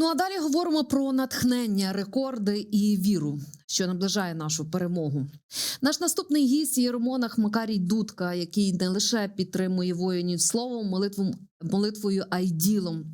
Ну а далі говоримо про натхнення, рекорди і віру, що наближає нашу перемогу. Наш наступний гість Єромонах Макарій Дудка, який не лише підтримує воїнів словом, молитвом, молитвою, а й ділом.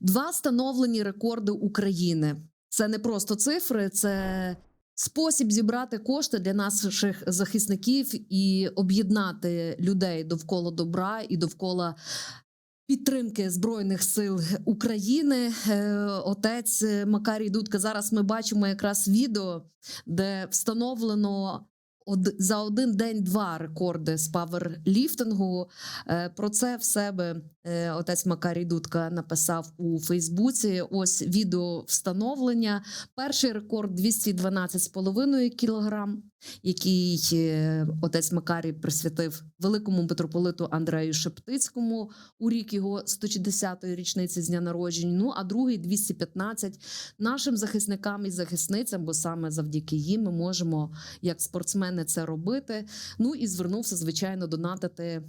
Два встановлені рекорди України. Це не просто цифри, це спосіб зібрати кошти для наших захисників і об'єднати людей довкола добра і довкола підтримки збройних сил України. Е, Отець Макарій Дудка. Зараз ми бачимо якраз відео, де встановлено за один день два рекорди з паверліфтингу. Е, Про це в себе е, отець Макарій Дудка написав у Фейсбуці. Ось відео встановлення. Перший рекорд 212,5 кілограм, який е, отець Макарій присвятив великому митрополиту Андрею Шептицькому у рік його 160-ї річниці з дня народження. Ну а другий 215 нашим захисникам і захисницям, бо саме завдяки їм ми можемо, як спортсмени, це робити. Ну і звернувся, звичайно, донатити.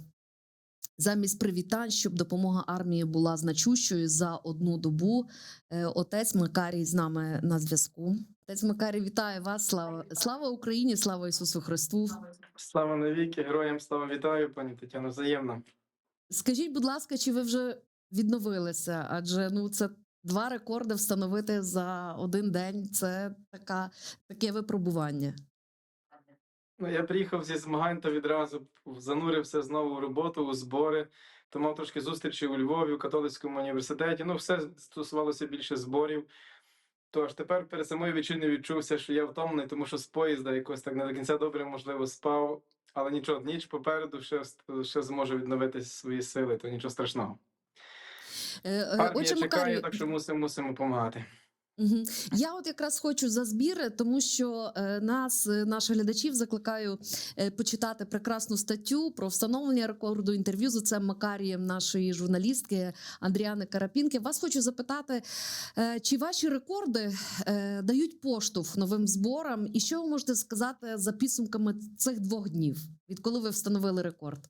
Замість привітань, щоб допомога армії була значущою за одну добу. Е, Отець Макарій з нами на зв'язку. Отець Макарій, вітаю вас. Слава слава Україні, слава Ісусу Христу. Слава навіки, героям слава вітаю, пані Тетяно, взаємно. Скажіть, будь ласка, чи ви вже відновилися? Адже ну це два рекорди встановити за один день. Це така таке випробування. Ну, я приїхав зі змагань та відразу занурився знову в роботу, у збори. То мав трошки зустрічі у Львові, у католицькому університеті. Ну, все стосувалося більше зборів. Тож тепер перед самою вечірню відчувся, що я втомлений, тому що з поїзда якось так не до кінця добре, можливо, спав. Але нічого, ніч попереду ще, ще зможу відновити свої сили, то нічого страшного. Е, е, Армія чекає, Макарію, так що мусимо, мусимо Я от якраз хочу за збіри, тому що е, нас, е, наших глядачів, закликаю е, почитати прекрасну статтю про встановлення рекорду інтерв'ю з отцем Макарієм нашої журналістки Андріани Карапінки. Вас хочу запитати, чи ваші рекорди дають поштовх новим зборам, і що ви можете сказати за підсумками цих двох днів, відколи ви встановили рекорд?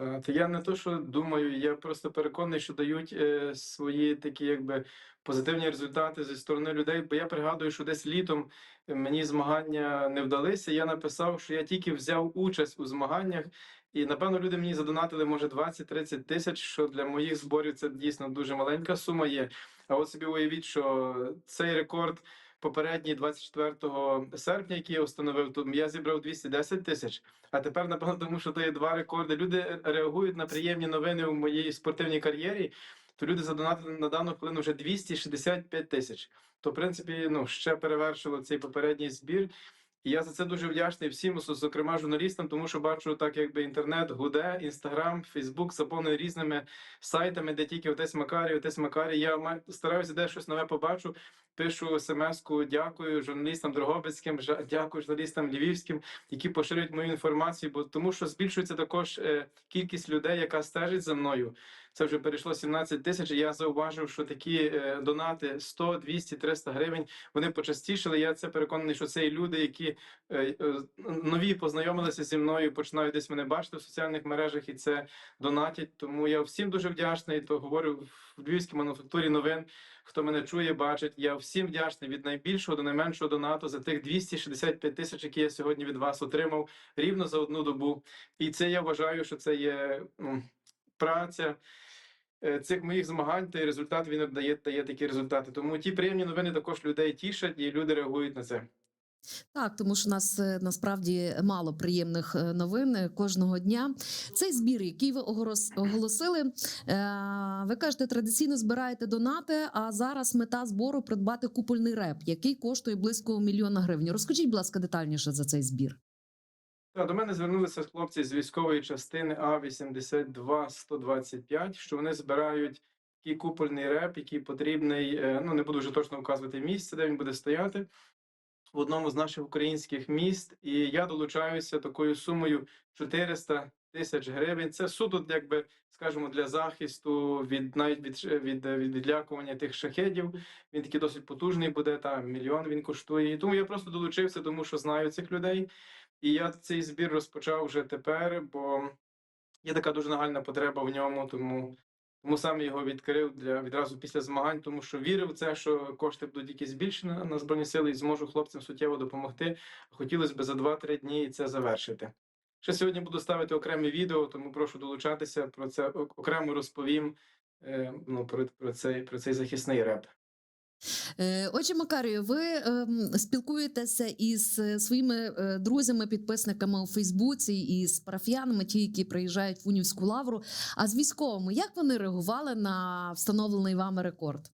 Е, То я не то, що думаю, я просто переконаний, що дають е, свої такі якби позитивні результати зі сторони людей. Бо я пригадую, що десь літом е, мені змагання не вдалися. Я написав, що я тільки взяв участь у змаганнях, і напевно люди мені задонатили може 20-30 тисяч. Що для моїх зборів це дійсно дуже маленька сума є. А от собі уявіть, що цей рекорд. Попередній 24 серпня, який я встановив, то я зібрав 210 тисяч. А тепер, напевно, тому що то є два рекорди. Люди реагують на приємні новини у моїй спортивній кар'єрі. То люди задонатили на дану хвилину вже 265 тисяч. То, в принципі, ну ще перевершило цей попередній збір. І я за це дуже вдячний всім, зокрема журналістам, тому що бачу, так якби інтернет гуде, інстаграм, Фейсбук заповнений різними сайтами, де тільки отець Макарій, отець Макарій. Я стараюся де щось нове побачу. Пишу смс-ку, дякую журналістам Дрогобицьким, дякую журналістам Львівським, які поширюють мою інформацію, бо тому що збільшується також е, кількість людей, яка стежить за мною. Це вже перейшло 17 тисяч. Я зауважив, що такі е, донати 100, 200, 300 гривень вони почастішили. Я це переконаний, що це і люди, які е, нові познайомилися зі мною, починають десь мене бачити в соціальних мережах і це донатять. Тому я всім дуже вдячний. То говорю в Львівській мануфактурі новин. Хто мене чує, бачить. Я всім вдячний від найбільшого до найменшого донату за тих 265 тисяч, які я сьогодні від вас отримав рівно за одну добу. І це я вважаю, що це є ну, праця е, цих моїх змагань, той результат він дає, дає такі результати. Тому ті приємні новини також людей тішать, і люди реагують на це. Так, тому що у нас е, насправді мало приємних е, новин е, кожного дня. Цей збір, який ви оголосили, ви кажете, традиційно збираєте донати. А зараз мета збору придбати купольний реп, який коштує близько мільйона гривень. Розкажіть, будь ласка, детальніше за цей збір. До мене звернулися хлопці з військової частини А 82 125 що вони збирають такий купольний реп, який потрібний. Ну не буду вже точно вказувати місце, де він буде стояти в одному з наших українських міст. І я долучаюся такою сумою 400 тисяч гривень. Це суто, якби скажімо, для захисту від навіть від, від, е, від відлякування тих шахедів. Він такий досить потужний буде. Там мільйон він коштує. І тому я просто долучився, тому що знаю цих людей. І я цей збір розпочав вже тепер, бо є така дуже нагальна потреба в ньому. Тому Тому саме його відкрив для відразу після змагань, тому що вірив в це, що кошти будуть якісь збільшені на збройні сили і зможу хлопцям суттєво допомогти. Хотілося б за 2-3 дні це завершити. Ще сьогодні буду ставити окреме відео, тому прошу долучатися. Про це окремо розповім е, ну, про, про, цей, про цей захисний реп. Е, Отже, Макарію, ви ем, спілкуєтеся із е, своїми е, друзями, підписниками у Фейсбуці і з парафіянами, ті, які приїжджають в Унівську лавру. А з військовими, як вони реагували на встановлений вами рекорд?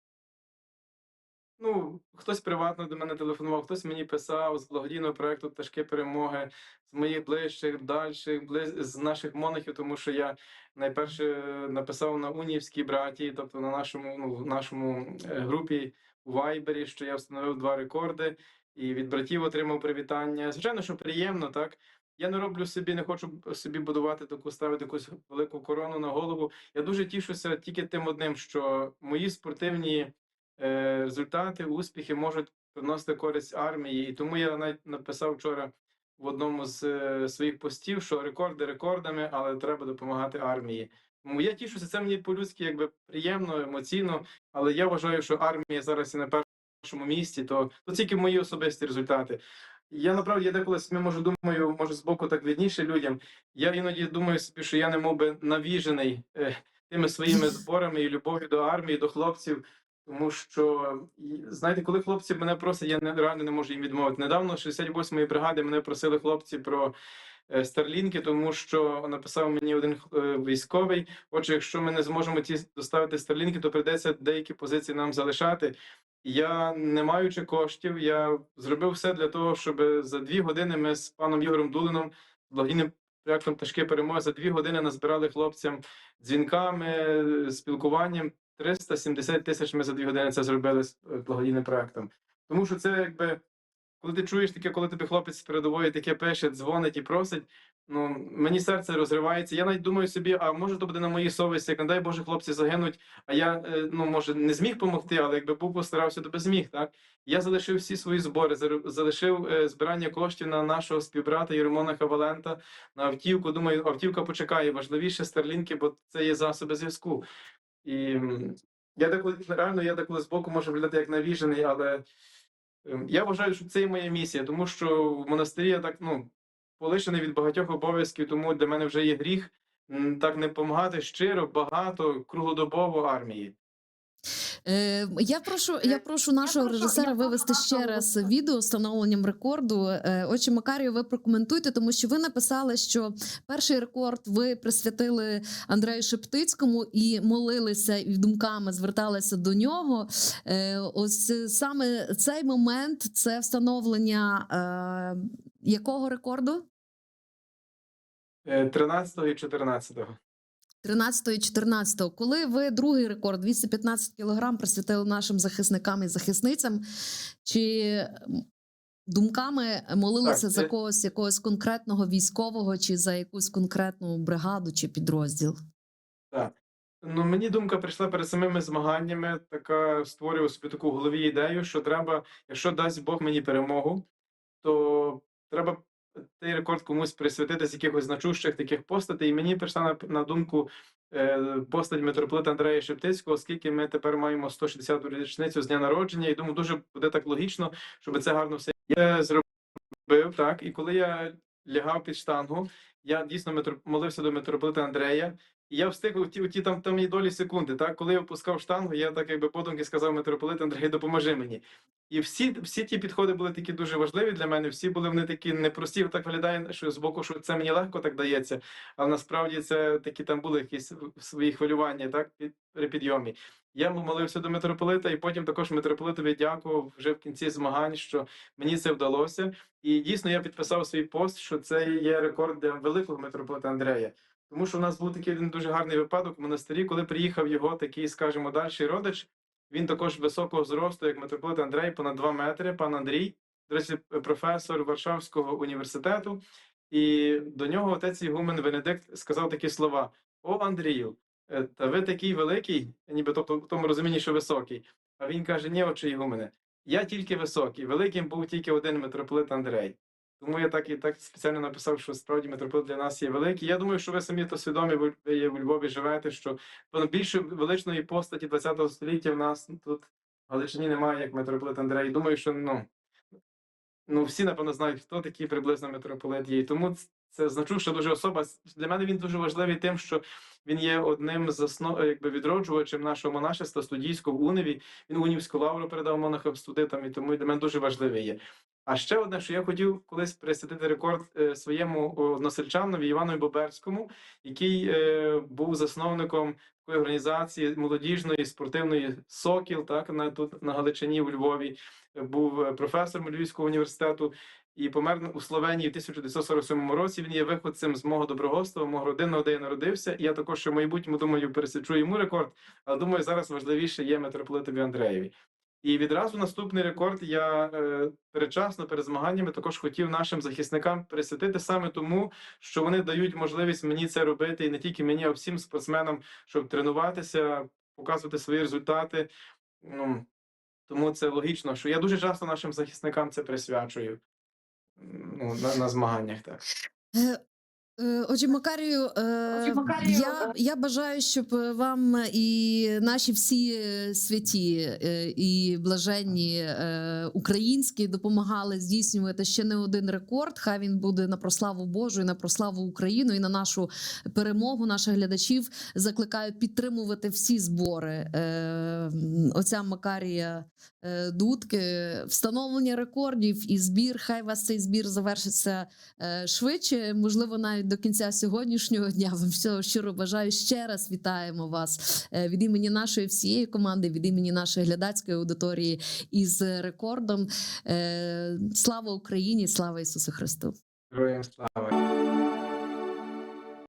Ну, хтось приватно до мене телефонував, хтось мені писав з благодійного проекту Пташки перемоги, з моїх ближчих, дальших, близ... з наших монахів, тому що я найперше написав на Уніївській братії, тобто на нашому, ну, нашому групі Вайбері, що я встановив два рекорди, і від братів отримав привітання. Звичайно, що приємно, так. Я не роблю собі, не хочу собі будувати таку, ставити якусь велику корону на голову. Я дуже тішуся тільки тим одним, що мої спортивні е, результати, успіхи можуть приносити користь армії. І тому я навіть написав вчора в одному з е, своїх постів, що рекорди рекордами, але треба допомагати армії. Тому я тішуся, це мені по-людськи якби приємно, емоційно, але я вважаю, що армія зараз і на першому місці, то, то тільки мої особисті результати. Я направді я деколи собі може думаю, може з боку так видніше людям. Я іноді думаю собі, що я не мов би навіжений е, тими своїми зборами і любов'ю до армії, до хлопців. Тому що знаєте, коли хлопці мене просять, я не реально не можу їм відмовити. Недавно 68-ї бригади мене просили хлопці про старлінки, тому що написав мені один е, військовий. Отже, якщо ми не зможемо ті доставити старлінки, то прийдеться деякі позиції нам залишати. Я, не маючи коштів, я зробив все для того, щоб за дві години ми з паном Ігорем Дулином, благодійним проектом Ташки перемоги, за дві години назбирали хлопцям дзвінками, спілкуванням. 370 тисяч ми за дві години це зробили з е, благодійним проектом. Тому що це якби, коли ти чуєш таке, коли тобі хлопець з передової таке пише, дзвонить і просить, ну мені серце розривається. Я навіть думаю собі, а може то буде на моїй совісті, як не дай Боже, хлопці загинуть. А я е, ну може не зміг допомогти, але якби був постарався, то би зміг. Так я залишив всі свої збори, залишив е, збирання коштів на нашого співбрата Єремона Хавалента на автівку. Думаю, автівка почекає. Важливіше старлінки, бо це є засоби зв'язку. І я деколи реально я деколи збоку можу виглядати як навіжений, але я вважаю, що це і моя місія, тому що в монастирі я так ну полишений від багатьох обов'язків, тому для мене вже є гріх так не допомагати щиро, багато, круглодобово армії. Е, я прошу, я прошу нашого прошу- режисера я прошу вивести ще раз відео з встановленням рекорду. Е, Отже, Макарію, ви прокоментуйте, тому що ви написали, що перший рекорд ви присвятили Андрею Шептицькому і молилися і думками зверталися до нього. Е, Ось е, саме цей момент це встановлення е, якого рекорду? Е, 13 і 14. 13 і 14 Коли ви другий рекорд 215 кілограм присвятили нашим захисникам і захисницям, чи думками молилися Так, за когось якогось конкретного військового, чи за якусь конкретну бригаду чи підрозділ? Так. Ну, мені думка прийшла перед самими змаганнями, така створював собі таку в голові ідею, що треба, якщо дасть Бог мені перемогу, то треба цей рекорд комусь присвятити з якихось значущих таких постатей. І мені прийшла на, на думку е, постать митрополита Андрея Шептицького, оскільки ми тепер маємо 160-ту річницю з дня народження, і думаю, дуже буде так логічно, щоб це гарно все зробив. Так, і коли я лягав під штангу, я дійсно молився до митрополита Андрея. І я встиг у ті, у ті там, там є долі секунди. Так, коли я опускав штангу, я так якби подумки сказав митрополит Андрій, допоможи мені. І всі, всі ті підходи були такі дуже важливі для мене. Всі були вони такі непрості. Так виглядає, що з боку, що це мені легко так дається. Але насправді це такі там були якісь свої хвилювання, так під при підйомі. Я молився до митрополита, і потім також митрополитові дякував вже в кінці змагань, що мені це вдалося. І дійсно я підписав свій пост, що це є рекорд для великого митрополита Андрея. Тому що у нас був такий один дуже гарний випадок в монастирі, коли приїхав його такий, скажімо, дальший родич. Він також високого зросту, як митрополит Андрей, понад 2 метри, пан Андрій, до речі, професор Варшавського університету. І до нього отець Ігумен Венедикт сказав такі слова: О, Андрію, е, та ви такий великий, ніби тобто в тому розумінні, що високий. А він каже: Ні, отче Ігумене, я тільки високий, великим був тільки один митрополит Андрей. Тому я так і так спеціально написав, що справді митрополит для нас є великий. Я думаю, що ви самі то свідомі, ви є у Львові живете, що більше величної постаті ХХ століття в нас тут в Галичині немає, як митрополит Андрей. Думаю, що ну, ну всі, напевно, знають, хто такий приблизно митрополит є. Тому це значуща дуже особа. Для мене він дуже важливий тим, що він є одним з основ, якби відроджувачем нашого монашества студійського в Уневі. Він унівську лавру передав монахам студентам, і тому для мене дуже важливий є. А ще одне, що я хотів колись присвятити рекорд е, своєму односельчанові Івану Боберському, який е, був засновником організації молодіжної спортивної Сокіл, так на тут на Галичині у Львові. Був е, професором Львівського університету і помер у Словенії в 1947 році. Він є виходцем з мого доброгоства, мого родинного, де я народився. І я також в майбутньому думаю пересічу йому рекорд. Але думаю, зараз важливіше є митрополитові Андреєві. І відразу наступний рекорд я е, передчасно перед змаганнями також хотів нашим захисникам присвятити саме тому, що вони дають можливість мені це робити, і не тільки мені, а всім спортсменам, щоб тренуватися, показувати свої результати. Ну, тому це логічно, що я дуже часто нашим захисникам це присвячую ну, на, на змаганнях. Так. Е, е, Отже, Макарію, я, е, я бажаю, щоб вам і наші всі святі і блаженні українські допомагали здійснювати ще не один рекорд. Хай він буде на прославу Божу, і на прославу Україну і на нашу перемогу. Наших глядачів закликаю підтримувати всі збори м, отця Макарія Дудки, встановлення рекордів і збір. Хай вас цей збір завершиться швидше, можливо, навіть до кінця сьогоднішнього дня. Вам всього щиро бажаю. Ще раз вітаємо вас е, від імені нашої всієї команди, від імені нашої глядацької аудиторії із рекордом. Е, Слава Україні! Слава Ісусу Христу! Героям слава!